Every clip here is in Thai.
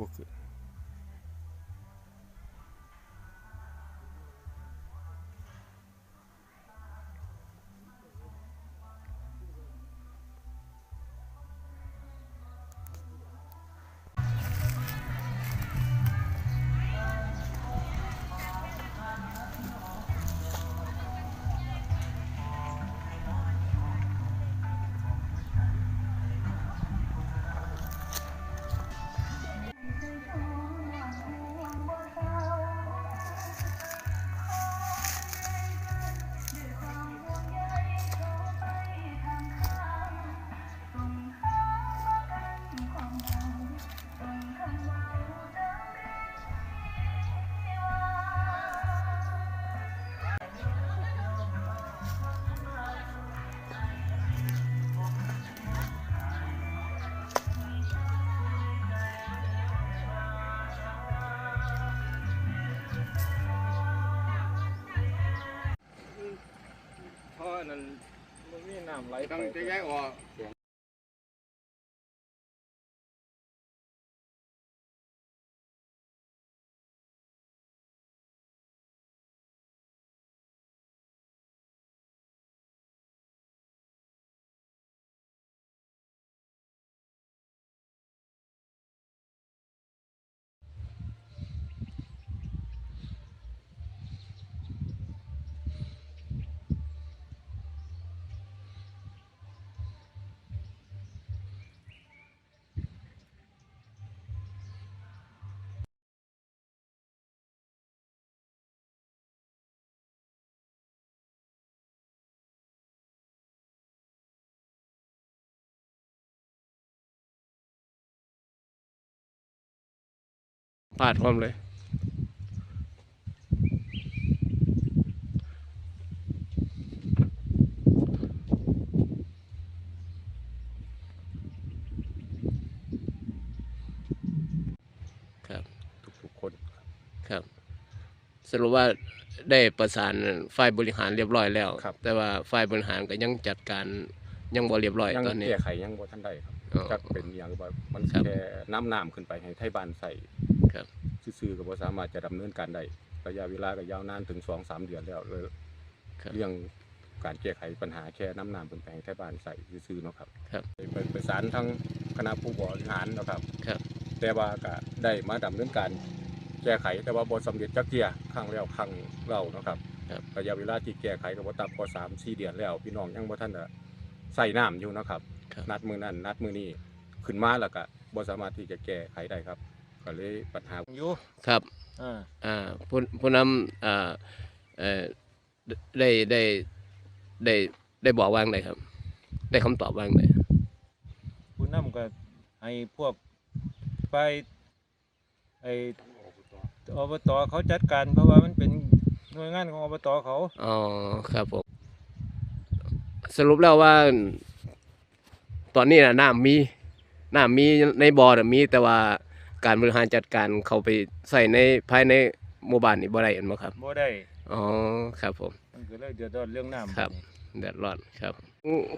บ่คือ มันมีน้ำไหลไปต้องจ ปาดพร้อมเลย ครับ ทุกๆคนครับ สรุปว่าได้ประสานฝ่ายบริหารเรียบร้อยแล้ว ครับ แต่ว่าฝ่ายบริหารก็ยังจัดการยังบ่เรียบร้อยยังตอนนี้ แก้ไขยังบ่ทันได้ครับอ๋อ จักเป็นอหย่างว่ามันครับแค่น้ำน้ำขึ้นไปให้ไทยบ้านใส่ ครับซื่อๆก็บ่สามารถจะดำเนินการได้ระยะเวลาก็ยาวนานถึง2-3เดือนแล้วเลยครับ เรื่องการแก้ไขปัญหาแค่น้ำน้ำขึ้นไปให้ไทยบ้านใส่ซื่อๆเนาะครับครับ ไปประสานทั้งคณะผู้บริหารเนาะครับ ครับ แต่ว่าก็ได้มาดำเนินการแก้ไขแต่ว่าบ่สำเร็จจักเที่ยครั้งแล้วครั้งเล่าเนาะครับครับ ระยะเวลาที่แก้ไขก็บ่ต่ำกว่า3 4เดือนแล้ว พี่น้องยังบ่ทันได้ใส่น้ำอยู่เนาะครับ ครับ นัดมือนั้นนัดมือนี้ขึ้นมาแล้วก็บ่สามารถที่จะแก้ไขได้ครับ ก็เลยปัญหาอยู่ครับอ่าอ่าผู้ผู้นำอ่าเอ่อได้ได้ได้ได้บอกว่างไดครับ ได้คำตอบว่างไดผู้นำก็ให้พวกไปไออบตเขาจัดการเพราะว่ามันเป็นหน่วยงานของอบตเขาอ๋อครับผมสรุปแล้วว่า ตอนนี้น่ะน้ำมีน้ำมีในบ่อน่ะมีแต่ว่า การบริหารจัดการเขาไปใส่ในภายในหมู่บ้านนี่บ่ได้เห็นบ่ครับบ่ได้อ๋อครับผมมันก็เลยเดือดร้อนเรื่องน้ำครับเดือดร้อนครับ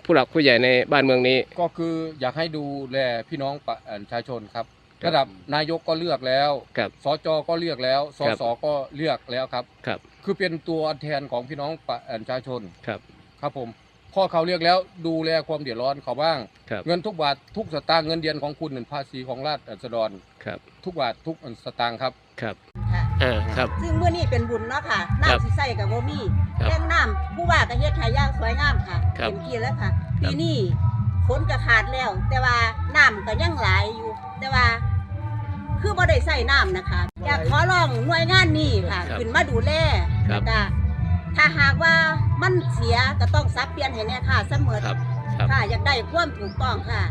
ผู้หลักผู้ใหญ่ในบ้านเมืองนี้ ก็คืออยากให้ดูแลพี่น้องประชาชนครับครับระดับนายกก็เลือกแล้วครับสจก็เลือกแล้วสครับสก็เลือกแล้วครับ ครับ คือเป็นตัวแทนของพี่น้องประชาชนครับ ครับผม พอเขาเลือกแล้วดูแลความเดือดร้อนเขาบ้าง ครับ เงินทุกบาททุกสตางค์เงินเดือนของคุณเป็นภาษีของราษฎรครับ ทุกบาททุกสตางค์ครับ ครับ ค่ะ อ่า ครับ ซึ่งมื้อนี้เป็นบุญเนาะค่ะครับน้ำสิใส่กับบ่มีครับแรงน้ำผู้ว่าก็เฮ็ดให้อย่างสวยงามค่ะครับ เต็มที่แล้วค่ะ ปีนี้ฝนก็ขาดแล้ว แต่ว่าน้ำก็ยังหลายอยู่ แต่ว่า คือบ่ได้ใส่น้ำนะคะ อยากขอร้องหน่วยงานนี้ค่ะครับขึ้นมาดูแลครับ แล้วก็ ถ้าหากว่ามันเสียก็ต้องซับเปลี่ยนให้แน่ค่ะเสมอครับครับ ค่ะอยากได้ความถูกต้องค่ะ